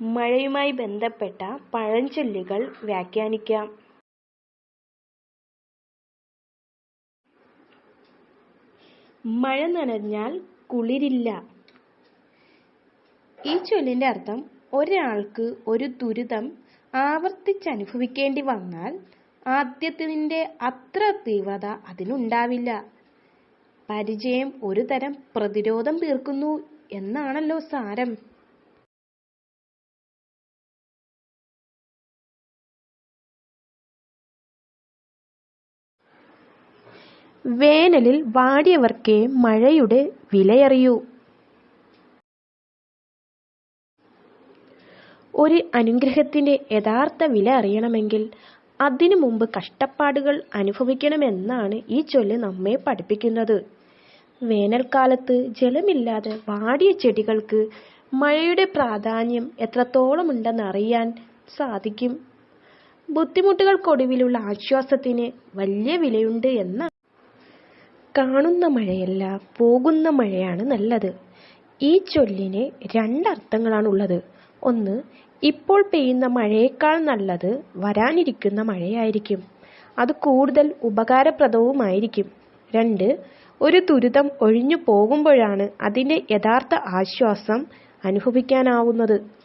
മഴയുമായി ബന്ധപ്പെട്ട പഴഞ്ചൊല്ലുകൾ വ്യാഖ്യാനിക്കാം. മഴ നനഞ്ഞാൽ കുളിരില്ല. ഈ ചൊല്ലിന്റെ അർത്ഥം ഒരാൾക്ക് ഒരു ദുരിതം ആവർത്തിച്ചനുഭവിക്കേണ്ടി വന്നാൽ ആദ്യത്തിന്റെ അത്ര തീവ്രത അതിനുണ്ടാവില്ല. പരിചയം ഒരു തരം പ്രതിരോധം തീർക്കുന്നു എന്നാണല്ലോ സാരം. വേനലിൽ വാടിയവർക്കേ മഴയുടെ വിലയറിയൂ. ഒരു അനുഗ്രഹത്തിന്റെ യഥാർത്ഥ വില അറിയണമെങ്കിൽ അതിനു മുമ്പ് കഷ്ടപ്പാടുകൾ അനുഭവിക്കണമെന്നാണ് ഈ ചൊല്ല് നമ്മെ പഠിപ്പിക്കുന്നത്. വേനൽക്കാലത്ത് ജലമില്ലാതെ വാടിയ ചെടികൾക്ക് മഴയുടെ പ്രാധാന്യം എത്രത്തോളമുണ്ടെന്നറിയാൻ സാധിക്കും. ബുദ്ധിമുട്ടുകൾക്കൊടുവിലുള്ള ആശ്വാസത്തിന് വലിയ വിലയുണ്ട് എന്നാണ്. കാണുന്ന മഴയല്ല പോകുന്ന മഴയാണ് നല്ലത്. ഈ ചൊല്ലിന് രണ്ടർത്ഥങ്ങളാണുള്ളത്. ഒന്ന് ഇപ്പോൾ പെയ്യുന്ന മഴയേക്കാൾ നല്ലത് വരാനിരിക്കുന്ന മഴയായിരിക്കും. അത് കൂടുതൽ ഉപകാരപ്രദവുമായിരിക്കും. രണ്ട് ഒരു ദുരിതം ഒഴിഞ്ഞു പോകുമ്പോഴാണ് അതിന്റെ യഥാർത്ഥ ആശ്വാസം അനുഭവിക്കാനാവുന്നത്.